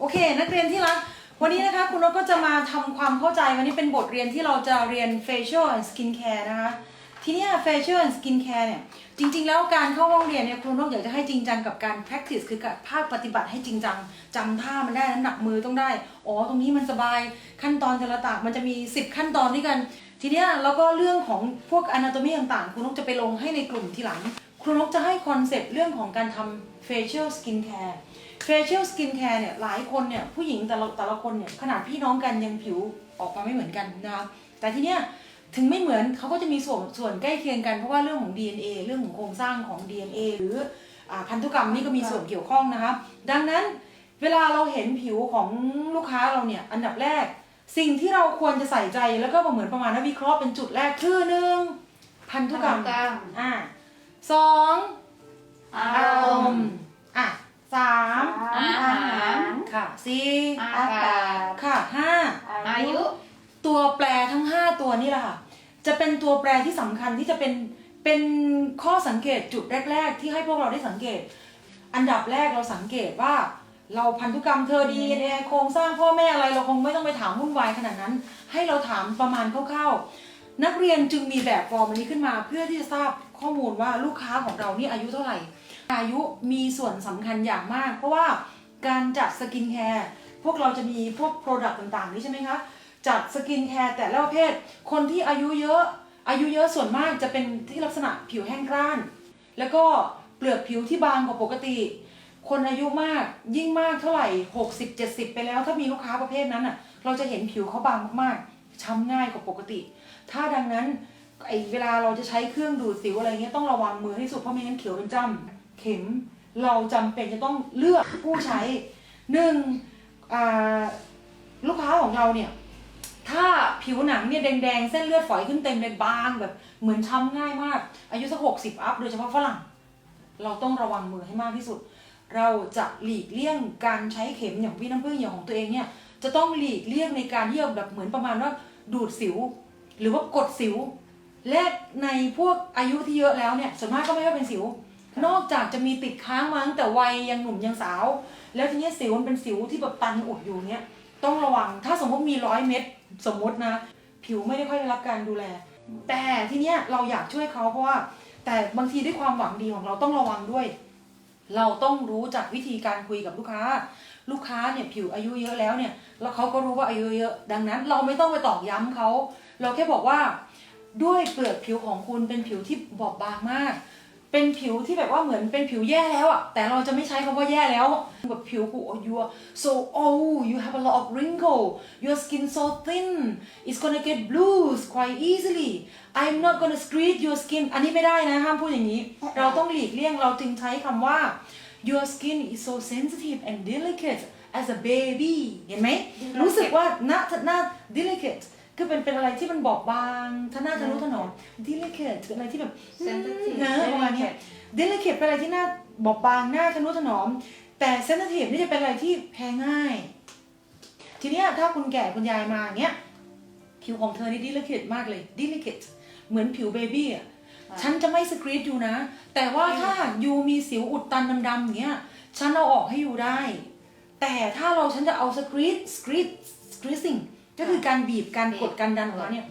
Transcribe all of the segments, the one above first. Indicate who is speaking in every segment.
Speaker 1: โอเค นักเรียนที่รัก วันนี้นะคะคุณนกก็จะมาทำความเข้าใจวันนี้เป็นบทเรียนที่เราจะเรียน facial and skin care นะคะ ทีนี้ facial and skin care เนี่ย จริง ๆ แล้วการเข้าห้องเรียนเนี่ยครูนกอยากจะให้จริงจังกับการ practice คือการภาคปฏิบัติให้จริงจังจำท่ามันได้น้ำหนักมือต้องได้ อ๋อ ตรงนี้มันสบาย ขั้นตอนแต่ละตางมันจะมี 10 ขั้นตอนด้วยกัน ทีนี้แล้วก็เรื่องของพวก anatomy ต่างๆครูนกจะไปลงให้ในกลุ่มทีหลังครูนกจะให้คอนเซปต์เรื่องของการทำ facial skin care facial skin care เนี่ยหลายคนเนี่ยผู้หญิงแต่ละแต่ละคนเนี่ยขนาดพี่น้องกันยังผิวออกมาไม่เหมือนกันนะคะแต่ทีเนี้ยถึงไม่เหมือนเขาก็จะมีส่วนส่วนใกล้เคียงกันเพราะว่าเรื่องของ DNA เรื่องของโครงสร้างของ DNA หรืออาพันธุกรรมนี่ก็มีส่วนเกี่ยวข้องนะคะดังนั้นเวลาเราเห็นผิวของลูกค้าเราเนี่ยอันดับแรก สิ่งที่เราควรจะใส่ใจแล้วก็เหมือนประมาณว่าวิเคราะห์เป็นจุดแรกคือหนึ่งพันธุกรรม
Speaker 2: พันธุกรรม
Speaker 1: อ่าสอง
Speaker 2: อา
Speaker 1: อารร
Speaker 2: ม
Speaker 1: ม
Speaker 2: ณ์
Speaker 1: ณ์อะ สาม
Speaker 2: อาหาร
Speaker 1: ค่ะสี่
Speaker 2: อากาศ
Speaker 1: ค่ะห้า
Speaker 2: อายุ
Speaker 1: ตัวแปรทั้ง5ตัวนี่แหละค่ะ จะเป็นตัวแปรที่สำคัญที่จะเป็นเป็นข้อสังเกตจุดแรก ๆ ที่ให้พวกเราได้สังเกต อันดับแรกเราสังเกตว่า เราพันธุกรรมเธอดีเอโครงสร้างพ่อแม่อะไรเราคงไม่ต้องไปถามวุ่นวายขนาดนั้น ให้เราถามประมาณคร่าวๆนักเรียนจึงมีแบบฟอร์มอันนี้ขึ้นมา เพื่อที่จะทราบข้อมูลว่าลูกค้าของเรานี่อายุเท่าไหร่ อายุมีส่วนสำคัญอย่างมาก เพราะว่าการจัดสกินแคร์พวกเราจะมีพวกโปรดักต์ต่างๆ นี่ใช่ไหมคะจัดสกินแคร์แต่ละประเภท คนที่อายุเยอะอายุเยอะส่วนมากจะเป็นที่ลักษณะผิวแห้งกร้าน แล้วก็เปลือกผิวที่บางกว่าปกติ คนอายุมากยิ่งมากเท่าไหร่ 60 70 ไปแล้วถ้ามีลูกค้าประเภทนั้นอะเราจะเห็นผิวเขาบางมากๆช้ำง่ายกว่าปกติ ถ้าดังนั้นไอเวลาเราจะใช้เครื่องดูดสิวอะไรเงี้ยต้องระวังมือให้สุดเพราะไม่งั้นเขียวเป็นจ้ำ เข็ม เราจำเป็นจะต้องเลือกผู้ใช้หนึ่งลูกค้าของเราเนี่ย ถ้าผิวหนังเนี่ยแดงๆ เส้นเลือดฝอยขึ้นเต็มเลยบางแบบเหมือนช้ำง่ายมาก อายุสักหกสิบอัพโดยเฉพาะฝรั่ง เราต้องระวังมือให้มากที่สุด เราจะหลีกเลี่ยงการใช้เข็มอย่างพี่น้ำผึ้งอย่างของตัวเองเนี่ยจะต้องหลีกเลี่ยงในการที่จะแบบเหมือนประมาณว่าดูดสิว หรือว่ากดสิว และในพวกอายุที่เยอะแล้วเนี่ยส่วนมากก็ไม่ค่อยเป็นสิว นอกจากจะมีติดค้างมาตั้งแต่วัยยังหนุ่มยังสาว แล้วทีนี้สิวมันเป็นสิวที่แบบตันอุดอยู่เนี่ยต้องระวังถ้าสมมติมีร้อยเม็ดสมมตินะ ผิวไม่ได้ค่อยได้รับการดูแล แต่ทีเนี้ยเราอยากช่วยเขาเพราะว่า แต่บางทีด้วยความหวังดีของเราต้องระวังด้วย เราต้องรู้จักวิธีการคุยกับลูกค้า ลูกค้าเนี่ยผิวอายุเยอะแล้วเนี่ยแล้วเขาก็รู้ว่าอายุเยอะ ดังนั้น เราไม่ต้องไปตอกย้ำเขาเราแค่บอกว่า ด้วยเปลือกผิวของคุณเป็นผิวที่บอบบางมาก เป็นผิวที่แบบว่าเหมือนเป็นผิวแย่แล้วอะแต่เราจะไม่ใช้คำว่าแย่แล้วแบบผิวกู you are so old you have a lot of wrinkle your skin so thin it's gonna get blues quite easily I'm not gonna screed your skin อันนี้ไม่ได้นะห้ามพูดอย่างนี้ เราต้องหลีกเลี่ยงเราจึงใช้คำว่า your skin is so sensitive and delicate as a baby เห็นไหมรู้สึกว่าหน้าหน้า delicate คือเป็นเป็นอะไรที่มันบอบบางทน่าทะนุถนอม delicate คืออะไรที่แบบ
Speaker 2: sensitive
Speaker 1: นะประมาณเนี้ย delicate เป็นอะไรที่หน้าบอบบางหน้าทะนุถนอม แต่ sensitive นี่จะเป็นอะไรที่แพ้ง่าย ทีเนี้ยถ้าคุณแก่คุณยายมาอย่างเงี้ยผิวของเธอนี่ delicate มากเลย delicate เหมือนผิวเบบี้อะฉันจะไม่สกรีดอยู่นะ แต่ว่าถ้าหากยูมีสิวอุดตันดำๆอย่างเงี้ยฉันเอาออกให้ยูได้ แต่ถ้าเราฉันจะเอาสกรีดสกรีดสกรีซิ่ง ก็คือการบีบการกดการดันออกมาเนี่ย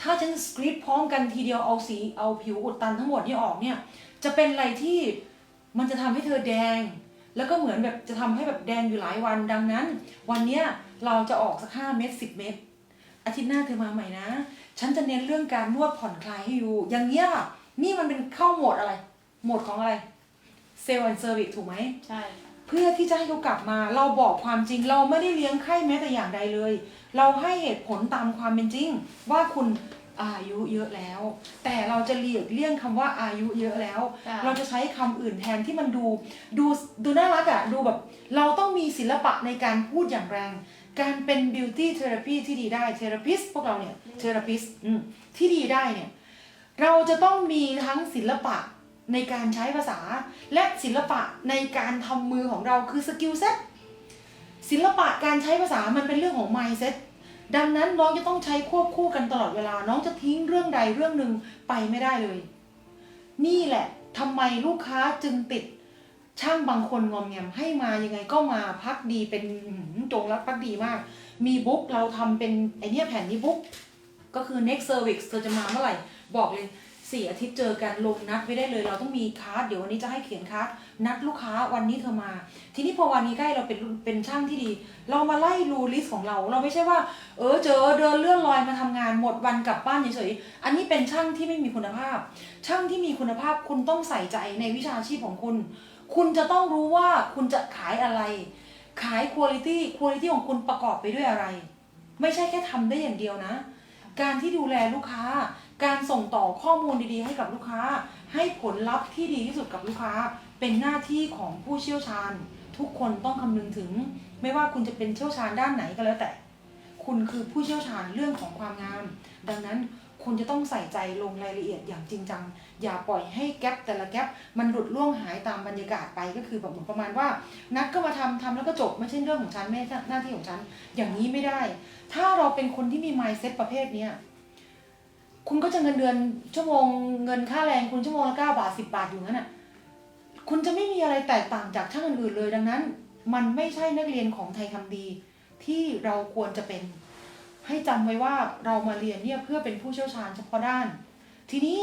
Speaker 1: ถ้าฉันสกรีดพร้อมกันทีเดียวเอาสีเอาผิวอุดตันทั้งหมดนี่ออกเนี่ย จะเป็นอะไรที่มันจะทำให้เธอแดง แล้วก็เหมือนแบบจะทำให้แบบแดงอยู่หลายวันดังนั้น วันเนี้ยเราจะออกสักห้าเม็ดสิบเม็ดอาทิตย์หน้าเธอมาใหม่นะ ฉันจะเน้นเรื่องการนวดผ่อนคลายให้อยู่ อย่างเงี้ยนี่มันเป็นเข้าโหมดอะไร โหมดของอะไรเซลล์แอนด์เซอร์วิสถูกไหม
Speaker 2: ใช่
Speaker 1: พื่อที่จะให้เขากลับมา เราบอกความจริง เราไม่ได้เลี้ยงไข้แม้แต่อย่างใดเลย เราให้เหตุผลตามความเป็นจริง ว่าคุณอายุเยอะแล้ว แต่เราจะเลียกเลี่ยงคำว่าอายุเยอะแล้ว
Speaker 2: จ้ะ
Speaker 1: เราจะใช้คำอื่นแทนที่มันดูดูดูน่ารักอะดูแบบ เราต้องมีศิลปะในการพูดอย่างแรง การเป็น beauty therapy ที่ดีได้ therapist พวกเราเนี่ย therapist อืมที่ดีได้เนี่ย เราจะต้องมีทั้งศิลปะ ในการใช้ภาษา และศิลปะในการทำมือของเราคือสกิลเซ็ตศิลปะการใช้ภาษามันเป็นเรื่องของ mindset ดังนั้นน้องจะต้องใช้ควบคู่กันตลอดเวลา น้องจะทิ้งเรื่องใดเรื่องหนึ่งไปไม่ได้เลย นี่แหละทำไมลูกค้าจึงติดช่างบางคนงอมแงมให้มายังไงก็มาพักดีเป็นหือจงรักพักดีมาก มีบุ๊กเราทำเป็นไอเนี้ยแผ่นนี้บุ๊กก็คือ next service เธอจะมาเมื่อไหร่ บอกเลย สี่อาทิตย์เจอกันลงนัดไว้ได้เลย เราต้องมีคาร์ดเดี๋ยววันนี้จะให้เขียนคาร์ดนัดลูกค้าวันนี้เธอมา ทีนี้พอวันนี้ใกล้เราเป็นเป็นช่างที่ดี เรามาไล่รูลิสต์ของเรา เราไม่ใช่ว่า เออเจอเดินเลื่อนลอยมาทำงานหมดวันกลับบ้านเฉยๆอันนี้เป็นช่างที่ไม่มีคุณภาพ ช่างที่มีคุณภาพคุณต้องใส่ใจในวิชาชีพของคุณ คุณจะต้องรู้ว่าคุณจะขายอะไร ขายคุณภาพคุณภาพของคุณประกอบไปด้วยอะไร ไม่ใช่แค่ทำได้อย่างเดียวนะการที่ดูแลลูกค้า การส่งต่อข้อมูลดีๆ ให้กับลูกค้า ให้ผลลัพธ์ที่ดีที่สุดกับลูกค้า เป็นหน้าที่ของผู้เชี่ยวชาญ ทุกคนต้องคำนึงถึง ไม่ว่าคุณจะเป็นเชี่ยวชาญด้านไหนก็แล้วแต่ คุณคือผู้เชี่ยวชาญเรื่องของความงาม ดังนั้นคุณจะต้องใส่ใจลงรายละเอียดอย่างจริงจัง อย่าปล่อยให้แก๊ปแต่ละแก๊ปมันหลุดล่วงหายตามบรรยากาศไปก็คือแบบเหมือนประมาณว่า นัดก็มาทำทำแล้วก็จบไม่ใช่เรื่องของฉันไม่ใช่หน้าที่ของฉัน อย่างนี้ไม่ได้ ถ้าเราเป็นคนที่มี mindset ประเภทเนี้ย คุณก็จะเงินเดือนชั่วโมงเงินค่าแรงคุณชั่วโมงละเก้าบาทสิบาทอยู่งั้นอะคุณจะไม่มีอะไรแตกต่างจากช่างอื่นๆเลยดังนั้น มันไม่ใช่นักเรียนของไทยทำดี ที่เราควรจะเป็น ให้จำไว้ว่าเรามาเรียนเนี่ยเพื่อเป็นผู้เชี่ยวชาญเฉพาะด้าน ทีนี้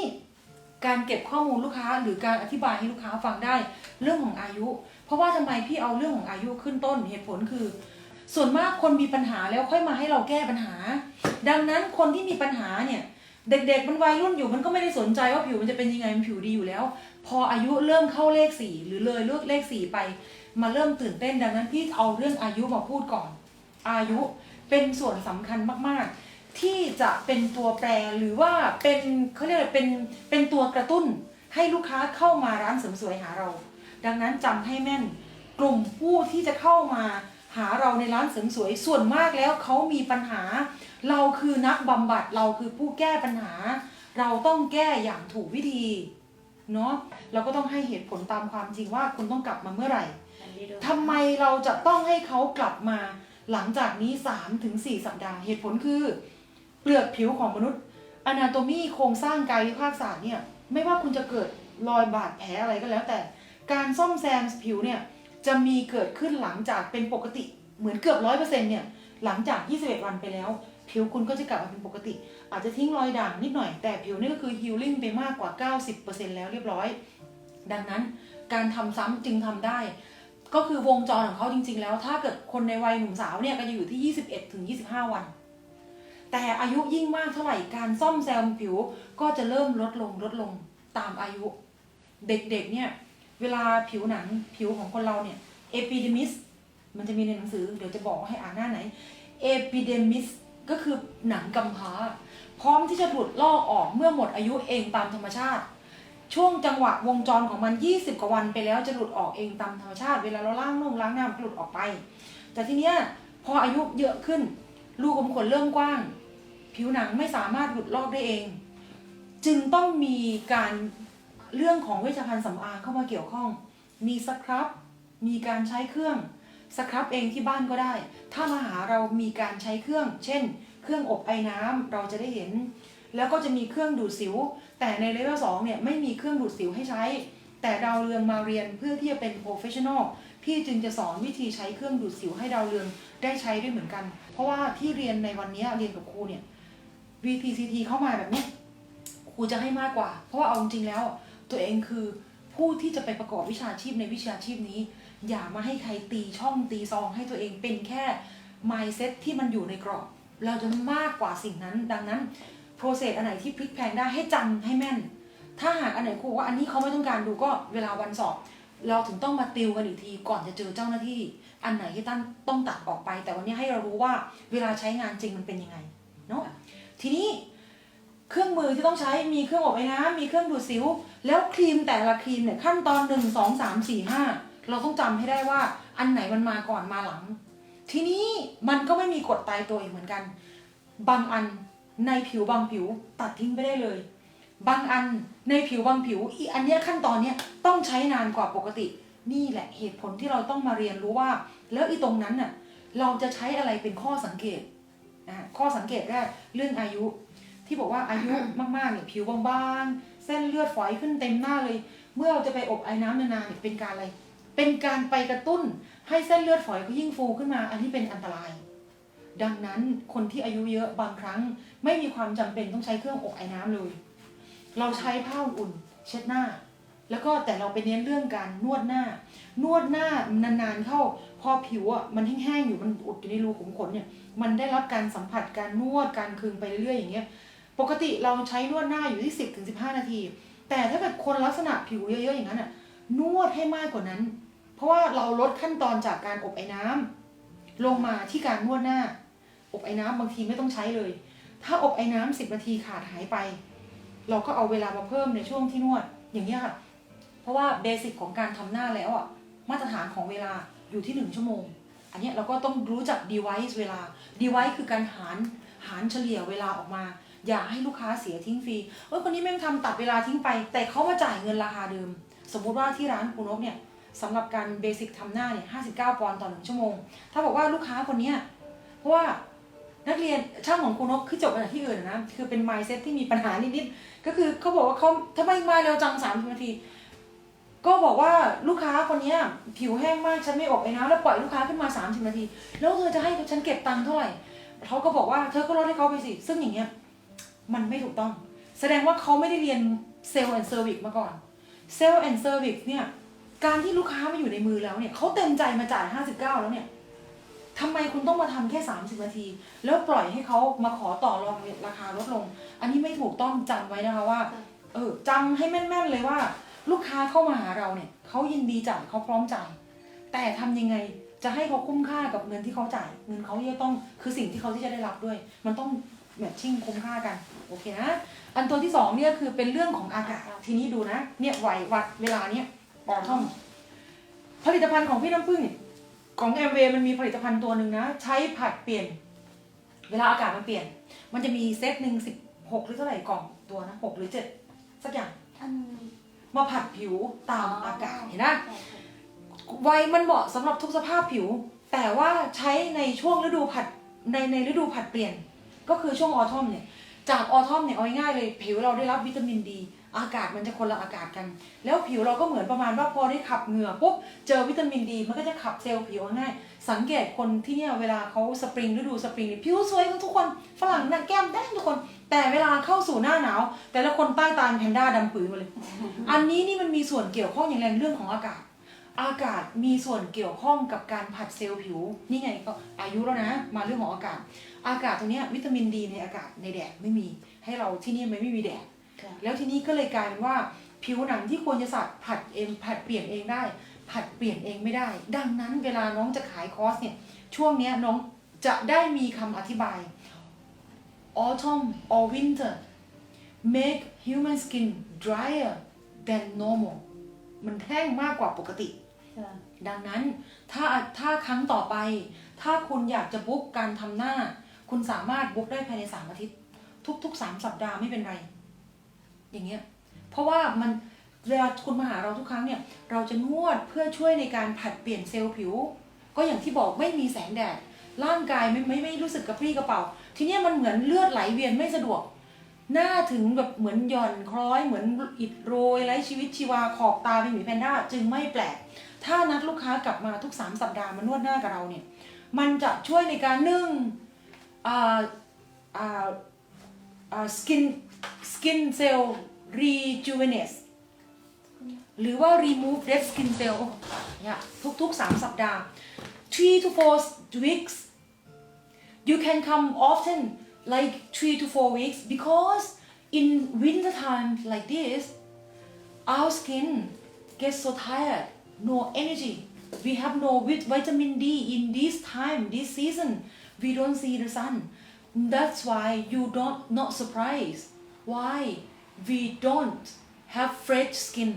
Speaker 1: การเก็บข้อมูลลูกค้า หรือการอธิบายให้ลูกค้าฟังได้เรื่องของอายุ เพราะว่าทำไมพี่เอาเรื่องของอายุขึ้นต้นเหตุผลคือ ส่วนมากคนมีปัญหาแล้วค่อยมาให้เราแก้ปัญหา ดังนั้นคนที่มีปัญหาเนี่ย เด็กๆมันวัยรุ่นอยู่มันก็ไม่ได้สนใจว่าผิวมันจะเป็นยังไงมันผิวดีอยู่แล้ว พออายุเริ่มเข้าเลขสี่หรือเลยเลือกเลขสี่ไป มาเริ่มตื่นเต้นดังนั้นพี่เอาเรื่องอายุมาพูดก่อน อายุเป็นส่วนสำคัญมากๆ ที่จะเป็นตัวแปรหรือว่าเป็นเขาเรียกอะไรเป็นเป็นตัวกระตุ้น ให้ลูกค้าเข้ามาร้านเสริมสวยหาเรา ดังนั้นจำให้แม่นกลุ่มผู้ที่จะเข้ามาหาเราในร้านเสริมสวยส่วนมากแล้วเขามีปัญหา เราคือนักบำบัดเราคือผู้แก้ปัญหา เราต้องแก้อย่างถูกวิธีเนาะเราก็ต้องให้เหตุผลตามความจริงว่าคุณต้องกลับมาเมื่อไหร่ทำไมเราจะต้องให้เขากลับมา หลังจากนี้3-4ถึง4สัปดาห์เหตุผลคือ เปลือกผิวของมนุษย์อนาโตมีโครงสร้างกายวิภาคศาสตร์เนี่ยไม่ว่าคุณจะเกิดรอยบาดแผลอะไรก็แล้วแต่ การซ่อมแซมผิวเนี่ยจะมีเกิดขึ้นหลังจากเป็นปกติเหมือนเกือบร้อยเปอร์เซ็นต์เนี่ยหลังจาก 21 วันไปแล้ว ผิวคุณก็จะกลับมาเป็นปกติ อาจจะทิ้งรอยด่างนิดหน่อยแต่ผิวนี่ก็คือฮิลลิ่งไปมากกว่า 90%แล้วเรียบร้อย ดังนั้นการทำซ้ำจึงทำได้ ก็คือวงจรของเขาจริง ๆ แล้ว ถ้าเกิดคนในวัยหนุ่มสาวเนี่ยก็จะอยู่ที่ 21ถึง25 วัน แต่อายุยิ่งมากเท่าไหร่การซ่อมแซมผิวก็จะเริ่มลดลงลดลงตามอายุ เด็กๆเนี่ยเวลาผิวหนังผิวของคนเราเนี่ยเอปิเดมิสมันจะมีในหนังสือเดี๋ยวจะบอกให้อ่านหน้าไหนเอปิเดมิส ก็คือหนังกำพร้า พร้อมที่จะหลุดลอกออกเมื่อหมดอายุเองตามธรรมชาติ ช่วงจังหวะวงจรของมัน 20 กว่าวันไปแล้วจะหลุดออกเองตามธรรมชาติ เวลาเราล้างนุ่งล้างหน้ามันหลุดออกไป แต่ทีเนี้ยพออายุเยอะขึ้นรูขุมขนเริ่มกว้าง ผิวหนังไม่สามารถหลุดลอกได้เอง จึงต้องมีการเรื่องของเวชภัณฑ์สำอางเข้ามาเกี่ยวข้อง มีสครับ มีการใช้เครื่อง สครับเองที่บ้านก็ได้ ถ้ามาหาเรามีการใช้เครื่อง เช่น เครื่องอบไอ้น้ำเราจะได้เห็น แล้วก็จะมีเครื่องดูดสิว แต่ในเลเวลสองเนี่ยไม่มีเครื่องดูดสิวให้ใช้ แต่ดาวเรืองมาเรียนเพื่อที่จะเป็นโปรเฟชชั่นอลพี่จึงจะสอนวิธีใช้เครื่องดูดสิวให้ดาวเรืองได้ใช้ด้วยเหมือนกัน เพราะว่าที่เรียนในวันนี้เรียนกับครูเนี่ย VTCT เข้ามาแบบนี้ครูจะให้มากกว่า เพราะว่าเอาจริงแล้ว ตัวเองคือผู้ที่จะไปประกอบวิชาชีพในวิชาชีพนี้ อย่ามาให้ใครตีช่องตีซองให้ตัวเองเป็นแค่ mindset ที่มันอยู่ในกรอบ เราจะมากกว่าสิ่งนั้น ดังนั้น process อันไหนที่พลิกแพลงได้ให้จำให้แม่น ถ้าหากอันไหนครูว่าอันนี้เขาไม่ต้องการดูก็เวลาวันสอบ เราถึงต้องมาติวกันอีกทีก่อนจะเจอเจ้าหน้าที่ อันไหนที่ตั้นต้องตัดออกไป แต่วันนี้ให้เรารู้ว่าเวลาใช้งานจริงมันเป็นยังไงเนาะทีนี้เครื่องมือที่ต้องใช้มีเครื่องอบไอ้น้ำมีเครื่องดูดสิว แล้วครีมแต่ละครีมเนี่ยขั้นตอนหนึ่งสองสามสี่ห้า เราต้องจำให้ได้ว่าอันไหนมันมาก่อนมาหลัง ทีนี้มันก็ไม่มีกฎตายตัวอีกเหมือนกัน บางอันในผิวบางผิวตัดทิ้งไปได้เลย บางอันในผิวบางผิวอีอันเนี้ยขั้นตอนเนี้ยต้องใช้นานกว่าปกติ นี่แหละเหตุผลที่เราต้องมาเรียนรู้ว่า แล้วอีตรงนั้นน่ะเราจะใช้อะไรเป็นข้อสังเกตอ่าข้อสังเกตแรกเรื่องอายุ ที่บอกว่าอายุมากๆเนี่ยผิวบางๆเส้นเลือดฝอยขึ้นเต็มหน้าเลย เมื่อเราจะไปอบไอ้น้ำนานๆเนี่ยเป็นการอะไร เป็นการไปกระตุ้นให้เส้นเลือดฝอยเขายิ่งฟูขึ้นมา อันนี้เป็นอันตราย ดังนั้นคนที่อายุเยอะบางครั้ง ไม่มีความจำเป็นต้องใช้เครื่องอบไอ้น้ำเลย เราใช้ผ้าอุ่นเช็ดหน้า แล้วก็แต่เราไปเน้นเรื่องการนวดหน้า นวดหน้านานๆเข้าพอผิวอะมันแห้งๆอยู่มันอุดอยู่ในรูขุมขนเนี่ย มันได้รับการสัมผัสการนวดการคึงไปเรื่อยๆอย่างเงี้ย ปกติเราใช้นวดหน้าอยู่ที่ 10ถึง15 นาที แต่ถ้าเกิดคนลักษณะผิวเยอะๆอย่างนั้นอะนวดให้มากกว่านั้น เพราะว่าเราลดขั้นตอนจากการอบไอ้น้ำลงมาที่การนวดหน้า อบไอ้น้ำบางทีไม่ต้องใช้เลย ถ้าอบไอ้น้ำสิบนาทีขาดหายไป เราก็เอาเวลามาเพิ่มในช่วงที่นวดอย่างนี้ยค่ะ เพราะว่าเบสิกของการทำหน้าแล้วอะมาตรฐานของเวลาอยู่ที่หนึ่งชั่วโมง อันเนี้ยเราก็ต้องรู้จัก device เวลา device คือการหารหารเฉลี่ยเวลาออกมา อย่าให้ลูกค้าเสียทิ้งฟรีเออคนนี้แม่งทำตัดเวลาทิ้งไป แต่เขามาจ่ายเงินราคาเดิม สมมุติว่าที่ร้านคุณนกเนี่ย สำหรับการเบสิกทำหน้าเนี่ย59ปอนด์ต่อหนึ่งชั่วโมง ถ้าบอกว่าลูกค้าคนเนี้ยเพราะว่านักเรียนช่างของคุณนกคือจบมาจากที่อื่นนะ คือเป็น mindset ที่มีปัญหานิดๆก็คือเขาบอกว่าเขาทำไมมาเร็วจังสามนาที ก็บอกว่าลูกค้าคนเนี้ยผิวแห้งมากฉันไม่อบไอ้น้ำแล้วปล่อยลูกค้าขึ้นมา 30 นาที แล้วเธอจะให้ฉันเก็บตังค์เท่าไหร่เขาก็บอกว่าเธอก็ลดให้เขาไปสิ ซึ่งอย่างเงี้ยมันไม่ถูกต้อง แสดงว่าเขาไม่ได้เรียนเซลล์แอนด์เซอร์วิสมาก่อนเซลล์แอนด์เซอร์วิสเนี่ย การที่ลูกค้ามาอยู่ในมือแล้วเนี่ยเขาเต็มใจมาจ่าย 59 แล้วเนี่ยทำไมคุณต้องมาทำแค่ 30 นาที แล้วปล่อยให้เขามาขอต่อรองราคาลดลง อันนี้ไม่ถูกต้องจำไว้นะคะว่า เออจำให้แม่นๆเลยว่า ลูกค้าเข้ามาหาเราเนี่ยเขายินดีจ่ายเขาพร้อมจ่าย แต่ทำยังไงจะให้เขาคุ้มค่ากับเงินที่เขาจ่าย เงินเขาที่จะต้องคือสิ่งที่เขาที่จะได้รับด้วย มันต้องแมทชิ่งคุ้มค่ากันโอเคนะอันตัวที่สองเนี่ยคือเป็นเรื่องของอากาศทีนี้ดูนะเนี่ยไหววัดเวลาเนี้ย ออทอมผลิตภัณฑ์ของพี่น้ำผึ้งเนี่ยของแอมเวมันมีผลิตภัณฑ์ตัวหนึ่งนะ ใช้ผัดเปลี่ยน เวลาอากาศมันเปลี่ยน มันจะมีเซตหนึ่งสิบหกหรือเท่าไหร่กล่องตัวนะหกหรือเจ็ดสักอย่าง
Speaker 2: อัน
Speaker 1: มาผัดผิวตามอากาศเห็นนะ
Speaker 2: ใช่ค่ะ
Speaker 1: วัยมันเหมาะสำหรับทุกสภาพผิว แต่ว่าใช้ในช่วงฤดูผัดในในฤดูผัดเปลี่ยน ก็คือช่วงออทอมเนี่ย จากออทอมเนี่ยเอาง่ายๆเลยผิวเราได้รับวิตามินดี อากาศมันจะคนละอากาศกัน แล้วผิวเราก็เหมือนประมาณว่าพอได้ขับเหงื่อปุ๊บเจอวิตามินดี มันก็จะขับเซลล์ผิวง่าย สังเกตคนที่เนี่ยเวลาเขาสปริงฤดูสปริงนี่ผิวสวยกันทุกคนฝรั่งหน้าแก้มแดงทุกคน แต่เวลาเข้าสู่หน้าหนาว แต่ละคนใต้ตาแพนด้าดำปื้มาเลย อันนี้นี่มันมีส่วนเกี่ยวข้องอย่างแรงเรื่องของอากาศ อากาศมีส่วนเกี่ยวข้องกับการผัดเซลล์ผิวนี่ไงก็อายุแล้วนะ มาเรื่องของอากาศ อากาศตรงนี้วิตามินดีในอากาศในแดดไม่มี ให้เราที่นี่มันไม่มีแดด แล้วทีนี้ก็เลยกลายเป็นว่าผิวหนังที่ควรจะสัตว์ผัดเองผัดเปลี่ยนเองได้ ผัดเปลี่ยนเองไม่ได้ ดังนั้นเวลาน้องจะขายคอร์สเนี่ยช่วงเนี้ยน้องจะได้มีคำอธิบาย autumn or winter make human skin drier than normal มันแห้งมากกว่าปกติ
Speaker 2: ค่ะ
Speaker 1: ดังนั้นถ้าถ้าครั้งต่อไป ถ้าคุณอยากจะบุ๊กการทำหน้า คุณสามารถบุ๊กได้ภายในสามอาทิตย์ ทุกๆสามสัปดาห์ไม่เป็นไร อย่างเงี้ยเพราะว่ามันเวลาคุณมาหาเราทุกครั้งเนี่ยเราจะนวดเพื่อช่วยในการผัดเปลี่ยนเซลล์ผิว ก็อย่างที่บอกไม่มีแสงแดด ร่างกายไม่ไม่ไม่รู้สึกกระปรี้กระเป๋า ทีเนี้ยมันเหมือนเลือดไหลเวียนไม่สะดวก หน้าถึงแบบเหมือนหย่อนคล้อยเหมือนอิดโรยไร้ชีวิตชีวาขอบตาเป็นหมีแพนด้าจึงไม่แปลก ถ้านัดลูกค้ากลับมาทุก 3 สัปดาห์มานวดหน้ากับเราเนี่ยมันจะช่วยในการนึ่งอ่าอ่าอ่า skin skin cell rejuvenate หรือว่า remove dead skin cell เนี่ยทุกๆ 3 สัปดาห์ three to four weeks you can come often like three to four weeks because in winter time like this our skin gets so tired no energy we have no vit- vitamin d in this time this season we don't see the sun that's why you don't not surprised why we don't have fresh skin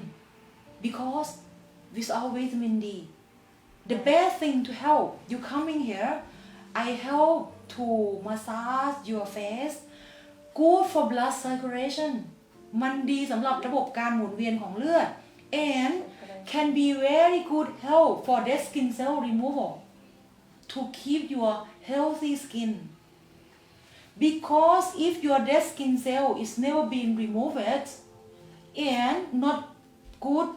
Speaker 1: because without vitamin d the best thing to help you coming here i help to massage your face good for blood circulation มันดีสำหรับระบบการหมุนเวียนของเลือด and can be very good help for dead skin cell removal to keep your healthy skin Because if your dead skin cell is never been removed and not good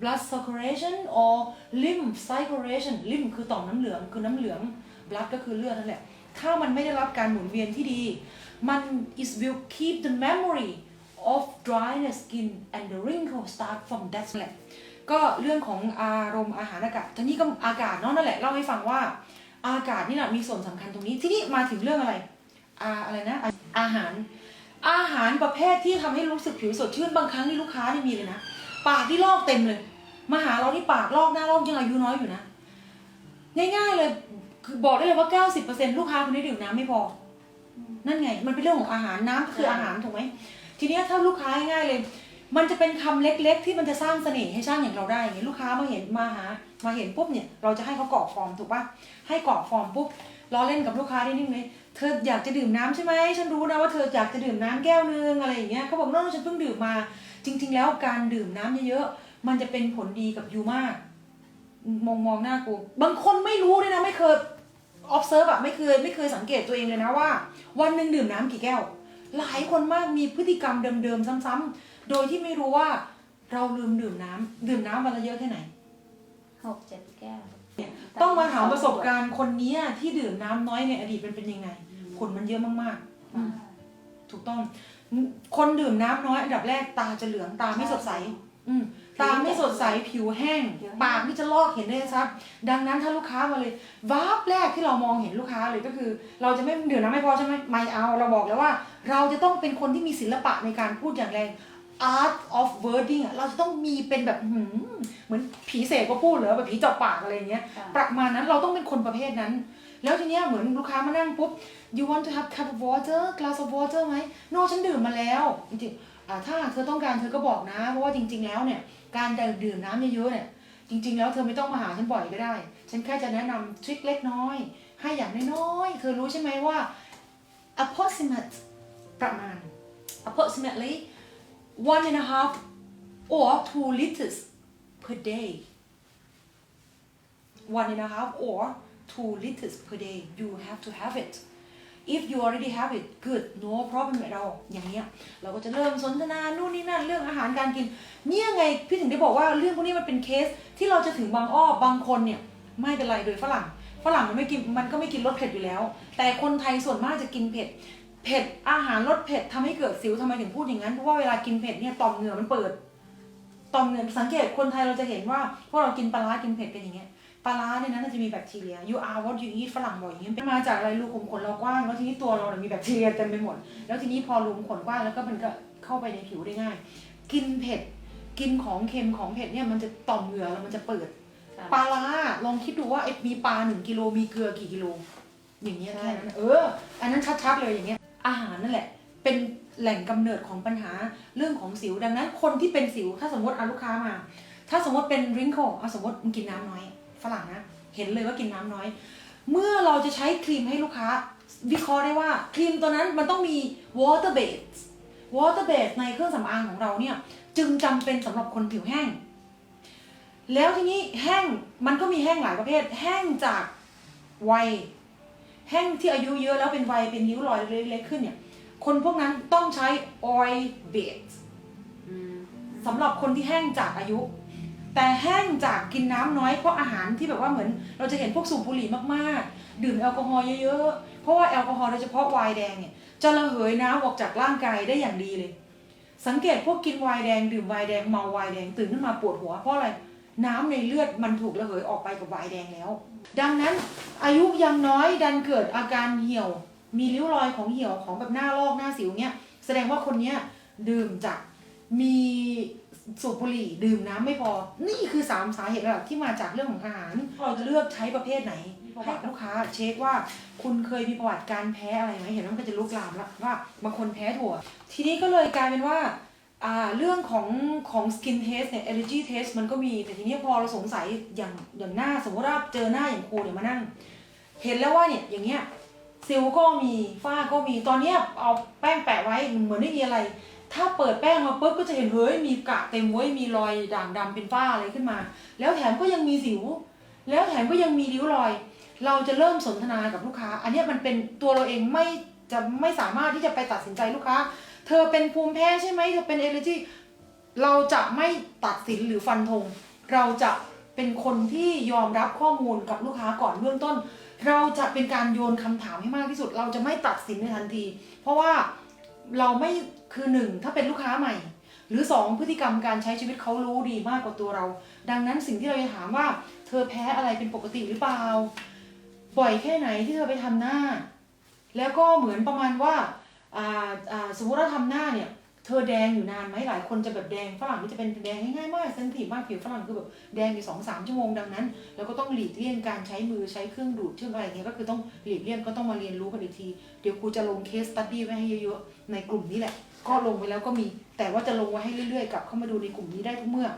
Speaker 1: blood circulation or lymph circulation lymph คือต่อมน้ำเหลืองคือน้ำเหลือง blood ก็คือเลือดนั่นแหละ ถ้ามันไม่ได้รับการหมุนเวียนที่ดี มัน is will keep the memory of dryness skin and the wrinkle start from that แหละก็เรื่องของอารมณ์อาหารอากาศทีนี้ก็อากาศเนาะนั่นแหละเล่าให้ฟังว่าอากาศนี่แหละมีส่วนสำคัญตรงนี้ ที่นี่มาถึงเรื่องอะไร อาอะไรนะ อาหาร อาหารประเภทที่ทำให้รู้สึกผิวสดชื่นบางครั้งนี่ลูกค้านี่มีเลยนะ ปากที่ลอกเต็มเลย มาหาเราที่ปากลอกหน้าลอกยังอายุน้อยอยู่นะ ง่ายๆเลย คือบอกได้เลยว่า 90%ลูกค้าคนนี้ดื่มน้ำไม่พอ นั่นไง มันเป็นเรื่องของอาหารน้ำก็คืออาหารถูกไหม ทีนี้ถ้าลูกค้าง่ายๆเลย มันจะเป็นคำเล็กๆ ที่มันจะสร้างเสน่ห์ให้ช่างอย่างเราได้ไงลูกค้ามาเห็นมาหา มาเห็นปุ๊บเนี่ย เราจะให้เขากรอกฟอร์มถูกปะให้กรอกฟอร์มปุ๊บล้อเล่นกับลูกค้าได้นิ่งเลย เธออยากจะดื่มน้ำใช่ไหมฉันรู้นะว่าเธออยากจะดื่มน้ำแก้วนึงอะไรอย่างเงี้ยเขาบอกน้องฉันเพิ่งดื่มมา จริง ๆ แล้วการดื่มน้ำเยอะๆมันจะเป็นผลดีกับยูมาก มองมองหน้ากูบางคนไม่รู้เลยนะไม่เคย observe อะไม่เคยไม่เคยสังเกตตัวเองเลยนะว่า วันหนึ่งดื่มน้ำกี่แก้ว หลายคนมากมีพฤติกรรมเดิมๆซ้ำๆโดยที่ไม่รู้ว่าเราลืมดื่มน้ำดื่มน้ำวันละเยอะแค่ไหน
Speaker 2: หกเจ็ดแก้ว
Speaker 1: ต้องมาถามประสบการณ์คนเนี้ยที่ดื่มน้ำน้อยในอดีตมันเป็นยังไง ผลมันเยอะมากๆอืมถูกต้อง คนดื่มน้ำน้อยอันดับแรกตาจะเหลืองตาไม่สดใส อืมตาไม่สดใสผิวแห้งปากนี่จะลอกเห็นได้ชัดดังนั้นถ้าลูกค้ามาเลยวาบแรกที่เรามองเห็นลูกค้าเลยก็คือ เราจะไม่ดื่มน้ำไม่พอใช่ไหมไม่เอา เราบอกแล้วว่า เราจะต้องเป็นคนที่มีศิลปะในการพูดอย่างแรง art of wording อะเราจะต้องมีเป็นแบบหืม เหมือนผีเสกก็พูดเหรอแบบผีเจาะปากอะไรอย่างเงี้ย
Speaker 2: ค่ะ
Speaker 1: ประมาณนั้นเราต้องเป็นคนประเภทนั้น แล้วทีเนี้ยเหมือนลูกค้ามานั่งปุ๊บ you want to have cup of water glass of water ไหม no ฉันดื่มมาแล้วจริงๆอ่าถ้าเธอต้องการเธอก็บอกนะ เพราะว่าจริง ๆ แล้วเนี่ยการดื่มน้ำเยอะๆเนี่ยจริง ๆ แล้วเธอไม่ต้องมาหาฉันบ่อยก็ได้ ฉันแค่จะแนะนำทริคเล็กน้อย ให้อย่างน้อยๆเธอรู้ใช่ไหมว่า approximate ประมาณ approximately one and a half or two liters per day one and a half or two liters per day you have to have it if you already have it good no problem at all อย่างเงี้ยเราก็จะเริ่มสนทนานู่นนี่นั่นเรื่องอาหารการกิน เนี่ยไงพี่ถึงได้บอกว่าเรื่องพวกนี้มันเป็นเคสที่เราจะถึงบางอ้อบางคนเนี่ยไม่เป็นไรโดยฝรั่ง ฝรั่งมันไม่กินมันก็ไม่กินรสเผ็ดอยู่แล้ว แต่คนไทยส่วนมากจะกินเผ็ด เผ็ดอาหารรสเผ็ดทำให้เกิดสิวทำไมถึงพูดอย่างนั้นเพราะว่าเวลากินเผ็ดเนี่ยต่อมเหงื่อมันเปิด ต่อมเหงื่อสังเกตคนไทยเราจะเห็นว่าพวกเรากินปลาร้ากินเผ็ดกันอย่างเงี้ยปลาร้าเนี่ยนะมันจะมีแบคทีเรีย you are what you eat ฝรั่งบอกอย่างเงี้ยมาจากอะไรรูขุมขนเรากว้างแล้วทีนี้ตัวเราเนี่ยมีแบคทีเรียเต็มไปหมด แล้วทีนี้พอรูขุมขนกว้างแล้วก็มันก็เข้าไปในผิวได้ง่าย กินเผ็ดกินของเค็มของเผ็ดเนี่ยมันจะต่อมเหงื่อแล้วมันจะเปิด ปลาร้าลองคิดดูว่าไอ้มีปลาหนึ่งกิโลมีเกลือกี่กิโลอย่างเงี้ยแค่นั้นเออ อันนั้นชัดๆเลยอย่างเงี้ยอาหารนั่นแหละ เป็นแหล่งกำเนิดของปัญหาเรื่องของสิวดังนั้น คนที่เป็นสิวถ้าสมมติเอาลูกค้ามา ถ้าสมมติเป็น wrinkle เอาสมมติมันกินน้ำน้อย ฝรั่งนะ เห็นเลยว่ากินน้ำน้อย เมื่อเราจะใช้ครีมให้ลูกค้า วิเคราะห์ได้ว่าครีมตัวนั้นมันต้องมี water base water base ในเครื่องสำอางของเราเนี่ยจึงจำเป็นสำหรับคนผิวแห้ง แล้วทีนี้แห้งมันก็มีแห้งหลายประเภท แห้งจากวัย แห้งที่อายุเยอะแล้วเป็นวัยเป็นริ้วรอยเล็กๆขึ้นเนี่ย คนพวกนั้นต้องใช้ oil base
Speaker 2: อืม
Speaker 1: สำหรับคนที่แห้งจากอายุ แต่แห้งจากกินน้ำน้อยเพราะอาหารที่แบบว่าเหมือน เราจะเห็นพวกสูบบุหรี่มากๆ ดื่มแอลกอฮอล์เยอะๆ เพราะว่าแอลกอฮอล์โดยเฉพาะไวน์แดงเนี่ยจะระเหยน้ำออกจากร่างกายได้อย่างดีเลย สังเกตพวกกินไวน์แดงดื่มไวน์แดงเมาไวน์แดงตื่นขึ้นมาปวดหัวเพราะอะไรน้ำในเลือดมันถูกระเหยออกไปกับไวน์แดงแล้ว ดังนั้นอายุยังน้อยดันเกิดอาการเหี่ยว มีริ้วรอยของเหี่ยวของแบบหน้าลอกหน้าสิวเนี่ยแสดงว่าคนเนี้ยดื่มจากมีสูบบุหรี่ดื่มน้ำไม่พอ นี่คือสามสาเหตุหลักที่มาจากเรื่องของอาหารเราจะเลือกใช้ประเภทไหนให้ลูกค้า เช็คว่าคุณเคยมีประวัติการแพ้อะไรไหมเห็นว่ามันก็จะลุกลามแล้วว่าบางคนแพ้ถั่ว ทีนี้ก็เลยกลายเป็นว่าอ่าเรื่องของของ skin test เนี่ย allergy test มันก็มีแต่ทีนี้พอเราสงสัยอย่างอย่างหน้าสมมติว่าเจอหน้าอย่างครูเนี่ยมานั่ง เห็นแล้วว่าเนี่ยอย่างเงี้ย ซิลก็มีฝ้าก็มีตอนเนี้ยเอาแป้งแปะไว้เหมือนไม่มีอะไร ถ้าเปิดแป้งมาปุ๊บก็จะเห็นเฮ้ยมีกระเต็มไว้ยมีรอยด่างดำเป็นฝ้าอะไรขึ้นมา แล้วแถมก็ยังมีสิว แล้วแถมก็ยังมีริ้วรอย เราจะเริ่มสนทนากับลูกค้า อันนี้มันเป็นตัวเราเองไม่จะไม่สามารถที่จะไปตัดสินใจลูกค้า เธอเป็นภูมิแพ้ใช่ไหมเธอเป็นเอลเลอร์จีเราจะไม่ตัดสินหรือฟันธงเราจะเป็นคนที่ยอมรับข้อมูลกับลูกค้าก่อนเบื้องต้น เราจะเป็นการโยนคำถามให้มากที่สุด เราจะไม่ตัดสินในทันที เพราะว่าเราไม่คือหนึ่งถ้าเป็นลูกค้าใหม่ หรือสองพฤติกรรมการใช้ชีวิตเขารู้ดีมากกว่าตัวเรา ดังนั้นสิ่งที่เราจะถามว่า เธอแพ้อะไรเป็นปกติหรือเปล่าบ่อยแค่ไหนที่เธอไปทำหน้า แล้วก็เหมือนประมาณว่าอ่าอ่าสมมติเราทำหน้าเนี่ย เธอแดงอยู่นานไหมหลายคนจะแบบแดงฝรั่งนี่จะเป็นแดงง่ายๆมากเซนสิทีฟมากผิวฝรั่งคือแบบแดงอยู่สองสามชั่วโมงดังนั้น แล้วก็ต้องหลีกเลี่ยงการใช้มือใช้เครื่องดูดเครื่องอะไรอย่างเงี้ยก็คือต้องหลีกเลี่ยงก็ต้องมาเรียนรู้กันอีกที เดี๋ยวครูจะลงเคสตัดดี้ไว้ให้เยอะๆในกลุ่มนี้แหละ ก็ลงไปแล้วก็มี แต่ว่าจะลงไว้ให้เรื่อยๆกลับเข้ามาดูในกลุ่มนี้ได้ทุกเมื่อ